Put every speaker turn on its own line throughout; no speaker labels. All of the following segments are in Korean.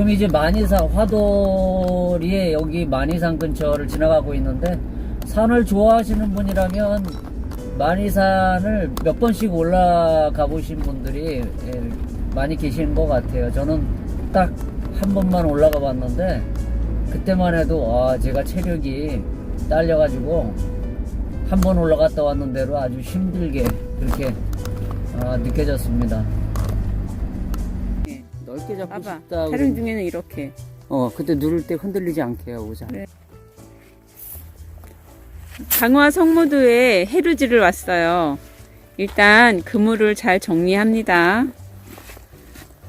지금 이제 만이산 화돌이에 여기 만이산 근처를 지나가고 있는데 산을 좋아하시는 분이라면 만이산을 몇 번씩 올라가 보신 분들이 예, 많이 계시는 것 같아요. 저는 딱 한 번만 올라가 봤는데 그때만 해도 아 제가 체력이 딸려가지고 한 번 올라갔다 왔는데로 아주 힘들게 그렇게 아, 느껴졌습니다. 넓게 잡고
봐봐.
싶다.
촬영 중에는 이렇게.
어, 그때 누를 때 흔들리지 않게 하고 자.
네. 강화 성모도에 해루지를 왔어요. 일단 그물을 잘 정리합니다.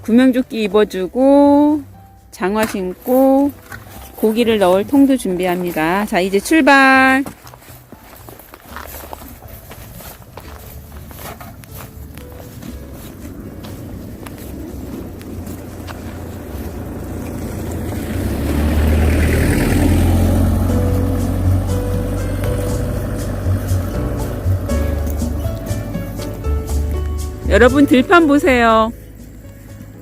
구명조끼 입어주고 장화 신고 고기를 넣을 통도 준비합니다. 자 이제 출발. 여러분 들판 보세요.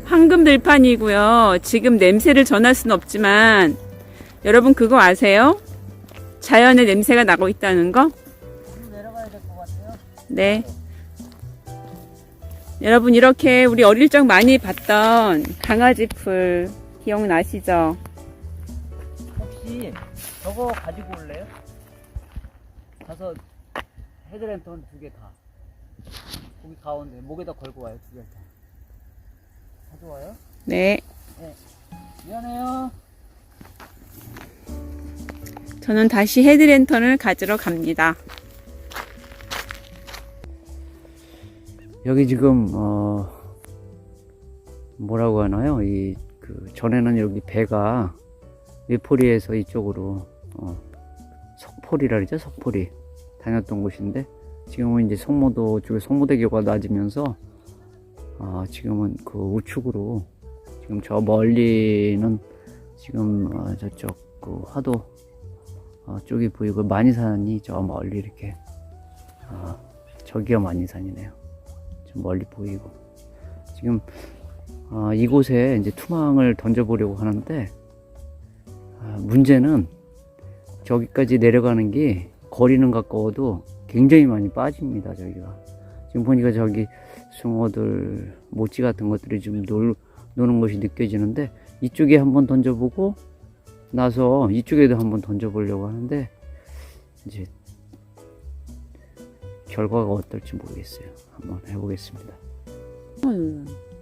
황금 들판이고요. 지금 냄새를 전할 수는 없지만 여러분 그거 아세요? 자연의 냄새가 나고 있다는 거? 네. 여러분 이렇게 우리 어릴 적 많이 봤던 강아지 풀 기억나시죠?
혹시 저거 가지고 올래요? 가서 헤드랜턴 두개 다. 거기 가운데 목에다 걸고 와요 두개 다. 가져와요?
네.
미안해요.
저는 다시 헤드랜턴을 가지러 갑니다.
여기 지금 어 뭐라고 하나요? 이 그 전에는 여기 배가 외포리에서 이쪽으로 어 석포리라 그러죠 석포리 다녔던 곳인데 지금은 이제 성모도 쪽에 성모대교가 낮으면서 어 지금은 그 우측으로 지금 저 멀리는 지금 어 저쪽 그 화도 어 쪽이 보이고 만이산이 저 멀리 이렇게 어 저기가 만이산이네요. 좀 멀리 보이고 지금 어, 이곳에 이제 투망을 던져보려고 하는데 아, 문제는 저기까지 내려가는 게 거리는 가까워도 굉장히 많이 빠집니다 저기가 지금 보니까 저기 숭어들 모찌 같은 것들이 좀 놀, 노는 것이 느껴지는데 이쪽에 한번 던져보고 나서 이쪽에도 한번 던져보려고 하는데 이제 결과가 어떨지 모르겠어요. 한번 해보겠습니다.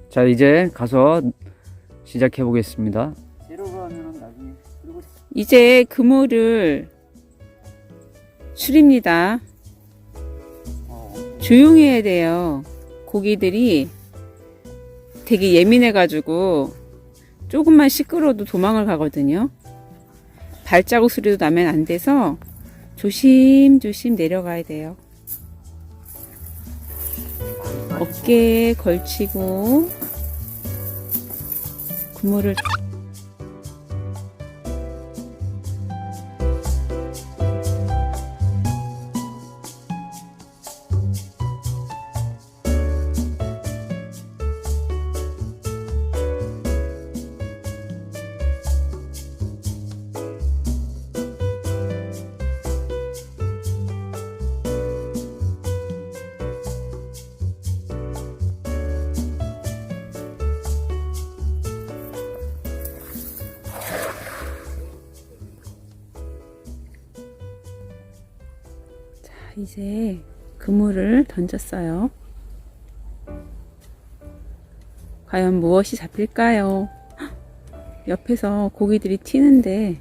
자 이제 가서 시작해 보겠습니다.
이제 그물을 줄입니다.
어,
조용해야 돼요. 고기들이 되게 예민해가지고 조금만 시끄러워도 도망을 가거든요. 발자국 소리도 나면 안 돼서 조심조심 내려가야 돼요. 어깨에 걸치고 그물을 이제 그물을 던졌어요. 과연 무엇이 잡힐까요? 헉! 옆에서 고기들이 튀는데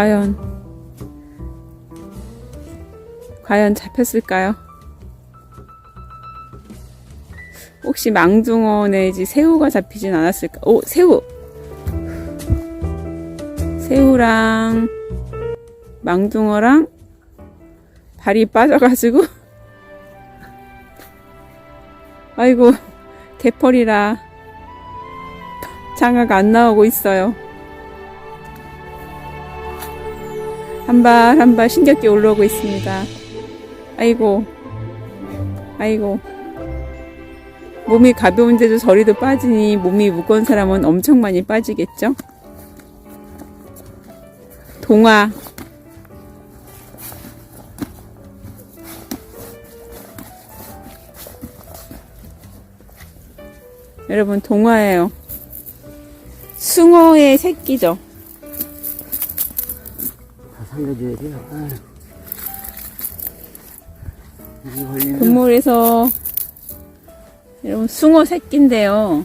과연 과연 잡혔을까요? 혹시 망둥어 내지 새우가 잡히진 않았을까? 오 새우 새우랑 망둥어랑 발이 빠져가지고 아이고 개펄이라 장어가 안 나오고 있어요. 한 발 한 발 신겹게 올라오고 있습니다. 아이고, 아이고. 몸이 가벼운데도 저리도 빠지니 몸이 무거운 사람은 엄청 많이 빠지겠죠? 동화. 여러분, 동화예요. 숭어의 새끼죠.
다 살려줘야 돼요. 아유.
국물에서 여러분 숭어 새끼인데요.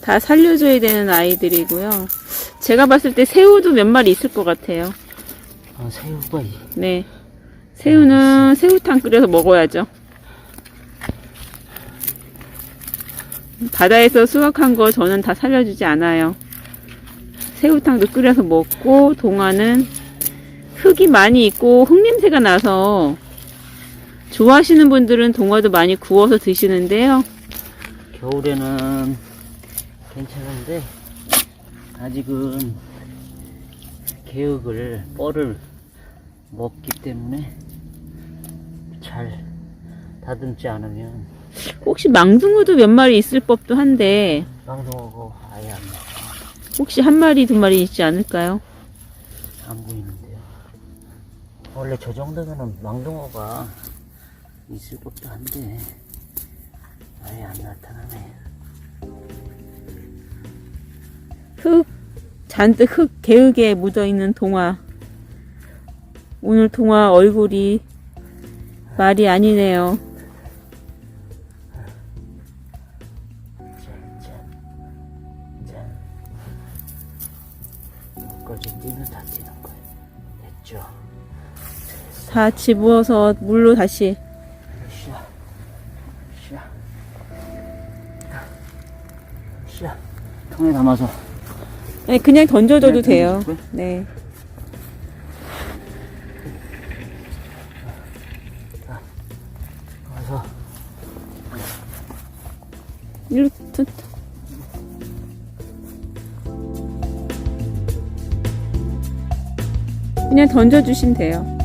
다 살려줘야 되는 아이들이고요. 제가 봤을 때 새우도 몇 마리 있을 것 같아요.
아, 새우가 이-
네. 새우는 새우탕 끓여서 먹어야죠. 바다에서 수확한 거 저는 다 살려주지 않아요. 새우탕도 끓여서 먹고, 동화는 흙이 많이 있고 흙냄새가 나서 좋아하시는 분들은 동화도 많이 구워서 드시는데요.
겨울에는 괜찮은데 아직은 개육을 뻘을 먹기 때문에 잘 다듬지 않으면
혹시 망둥어도 몇 마리 있을 법도 한데,
망둥어가 아예 안,
혹시 한 마리, 두 마리 있지 않을까요?
안 보이는데요. 원래 저 정도면은 망둥어가 있을 법도 한데 아예 안 나타나네.
흙, 잔뜩 흙 개흙에 묻어있는 동화. 오늘 동화 얼굴이 말이 아니네요.
다
집어서 물로 다시.
통에 담아서.
아니, 그냥 던져줘도
그냥
돼요.
던져줄?
네.
가서
일로 툭. 그냥 던져주시면 돼요.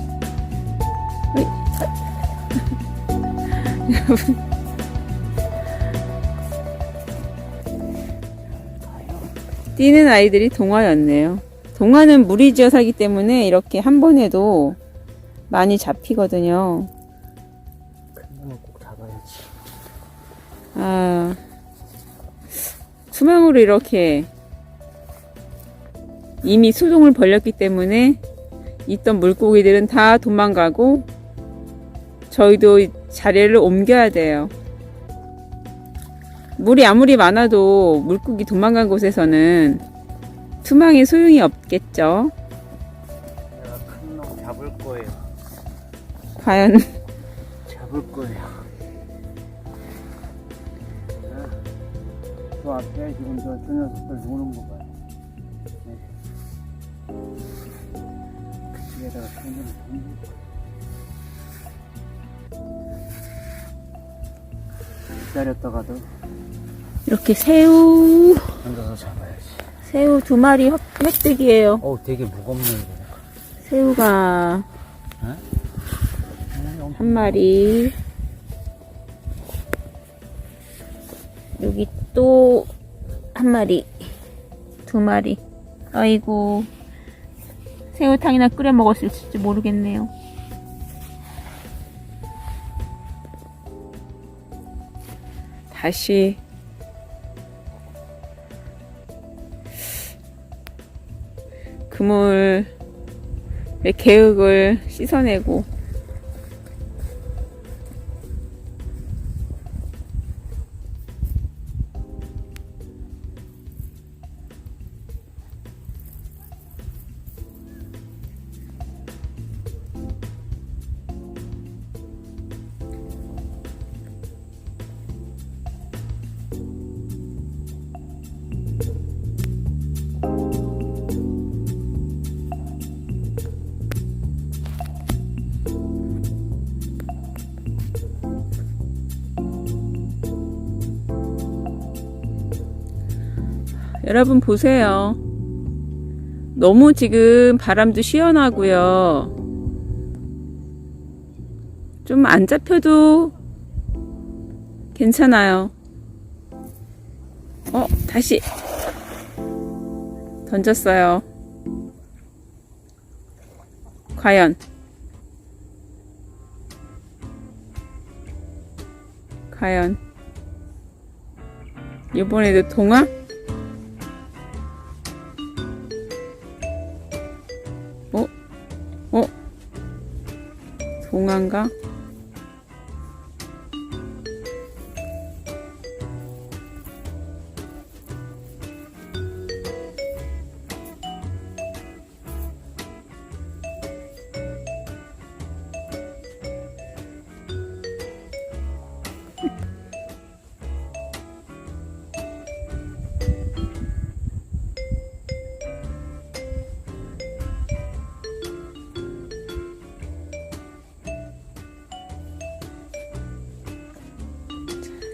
뛰는 아이들이 동화였네요. 동화는 물이 지어 살기 때문에 이렇게 한 번에도 많이 잡히거든요.
큰 놈을 꼭 잡아야지.
아, 수망으로 이렇게 이미 수동을 벌렸기 때문에 있던 물고기들은 다 도망가고 저희도 자리를 옮겨야 돼요. 물이 아무리 많아도 물고기 도망간 곳에서는 투망이 소용이 없겠죠.
내가 큰 놈 잡을 거예요.
과연
잡을 거예요. 자, 저 앞에 지금 저, 저 녀석들 노는 거 기다렸다가도
이렇게 새우
잡아야지.
새우 두 마리 획- 획득이에요.
어우, 되게 무겁네, 이거.
새우가 한 마리. 여기 또 한 마리. 두 마리. 아이고. 새우탕이나 끓여 먹었을지 모르겠네요. 다시. 그물의 개흙을 씻어내고 여러분 보세요. 너무 지금 바람도 시원하고요. 좀 안 잡혀도 괜찮아요. 어, 다시 던졌어요. 과연 과연 이번에도 동화? 동화인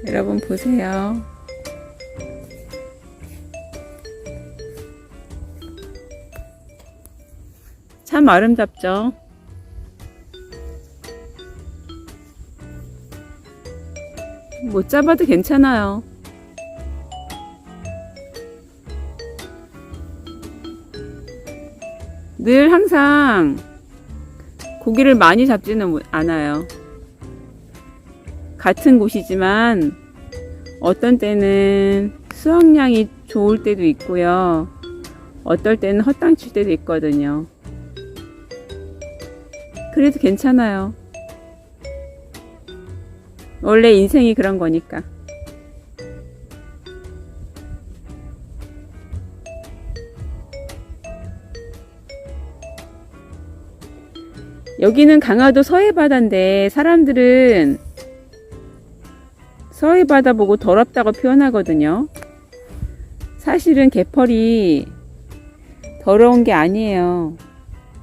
여러분 보세요. 참 아름답죠? 못 잡아도 괜찮아요. 늘 항상 고기를 많이 잡지는 못- 않아요. 같은 곳이지만 어떤 때는 수확량이 좋을 때도 있고요. 어떨 때는 헛땅칠 때도 있거든요. 그래도 괜찮아요. 원래 인생이 그런 거니까. 여기는 강화도 서해바다인데 사람들은 서해 바다 보고 더럽다고 표현하거든요. 사실은 개펄이 더러운 게 아니에요.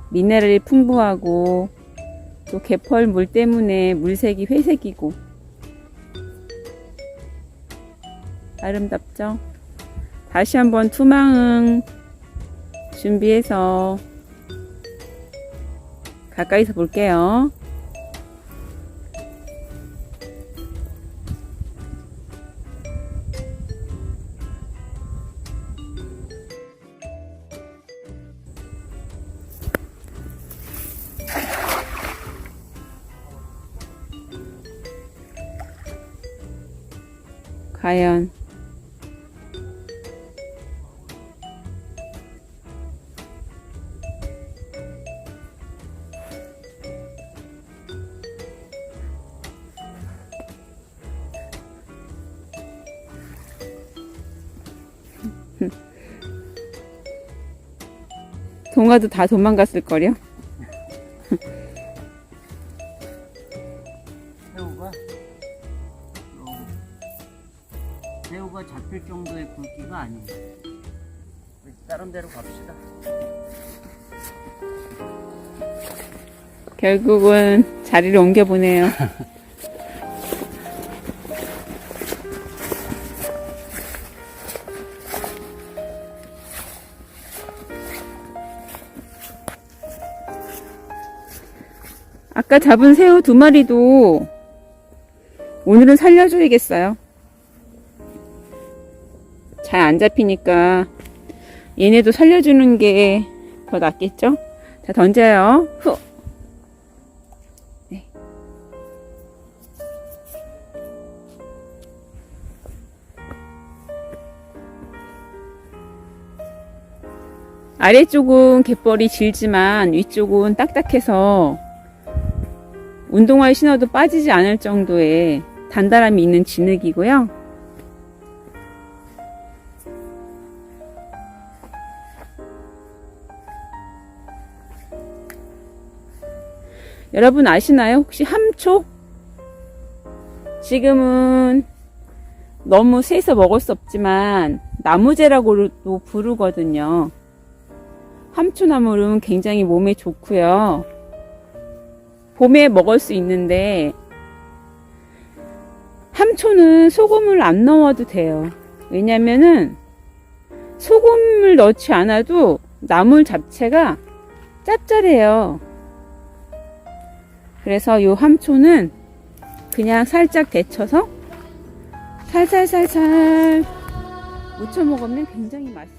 미네랄이 풍부하고 또 개펄 물 때문에 물색이 회색이고 아름답죠? 다시 한번 투망응 준비해서 가까이서 볼게요. 과연 동화도 다 도망갔을 거려.
굵기가 아니에요. 다른 데로 갑시다.
결국은 자리를 옮겨 보네요. 아까 잡은 새우 두 마리도 오늘은 살려줘야겠어요. 잘 안 잡히니까 얘네도 살려주는 게 더 낫겠죠? 자, 던져요. 후. 네. 아래쪽은 갯벌이 질지만 위쪽은 딱딱해서 운동화에 신어도 빠지지 않을 정도의 단단함이 있는 진흙이고요. 여러분 아시나요? 혹시 함초? 지금은 너무 세서 먹을 수 없지만 나무재라고도 부르거든요. 함초나물은 굉장히 몸에 좋고요. 봄에 먹을 수 있는데 함초는 소금을 안 넣어도 돼요. 왜냐면은 소금을 넣지 않아도 나물 잡채가 짭짤해요. 그래서 요 함초는 그냥 살짝 데쳐서 살살살살 무쳐 먹으면 굉장히 맛있어요.